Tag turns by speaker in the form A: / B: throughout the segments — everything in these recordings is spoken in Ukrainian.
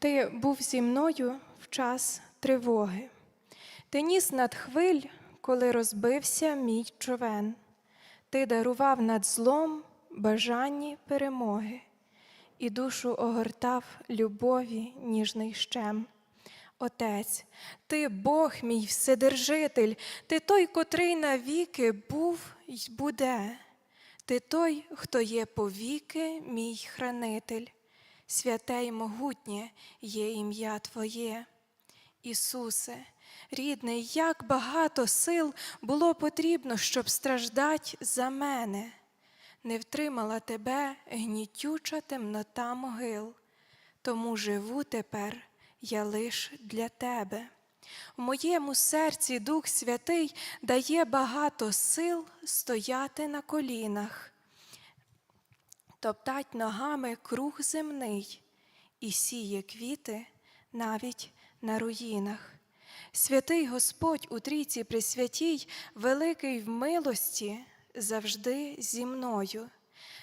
A: Ти був зі мною в час тривоги. Ти ніс над хвиль, коли розбився мій човен. Ти дарував над злом бажанні перемоги, і душу огортав любові ніжний щем. Отець, ти Бог мій Вседержитель, ти той, котрий навіки був й буде. Ти той, хто є повіки, мій хранитель, святе й могутнє є ім'я Твоє. Ісусе, рідний, як багато сил було потрібно, щоб страждать за мене. Не втримала тебе гнітюча темнота могил, тому живу тепер я лиш для тебе. В моєму серці Дух Святий дає багато сил стояти на колінах, топтать ногами круг земний і сіє квіти навіть на руїнах. Святий Господь у трійці Пресвятій, великий в милості, завжди зі мною,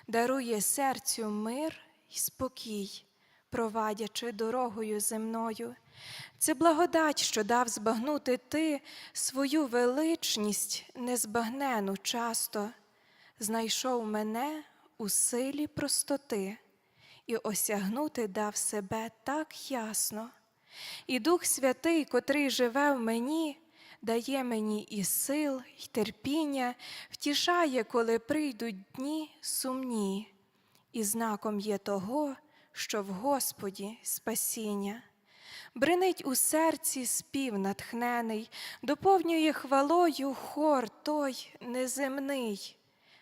A: дарує серцю мир і спокій, провадячи дорогою земною. Це благодать, що дав збагнути ти свою величність незбагнену часто, знайшов мене у силі простоти і осягнути дав себе так ясно. І Дух Святий, котрий живе в мені, дає мені і сил, і терпіння, втішає, коли прийдуть дні сумні, і знаком є того, що в Господі спасіння. Бринить у серці спів натхнений, доповнює хвалою хор той неземний.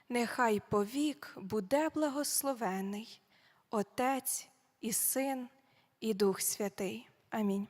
A: Нехай повік буде благословений Отець і Син, і Дух Святий. Амінь.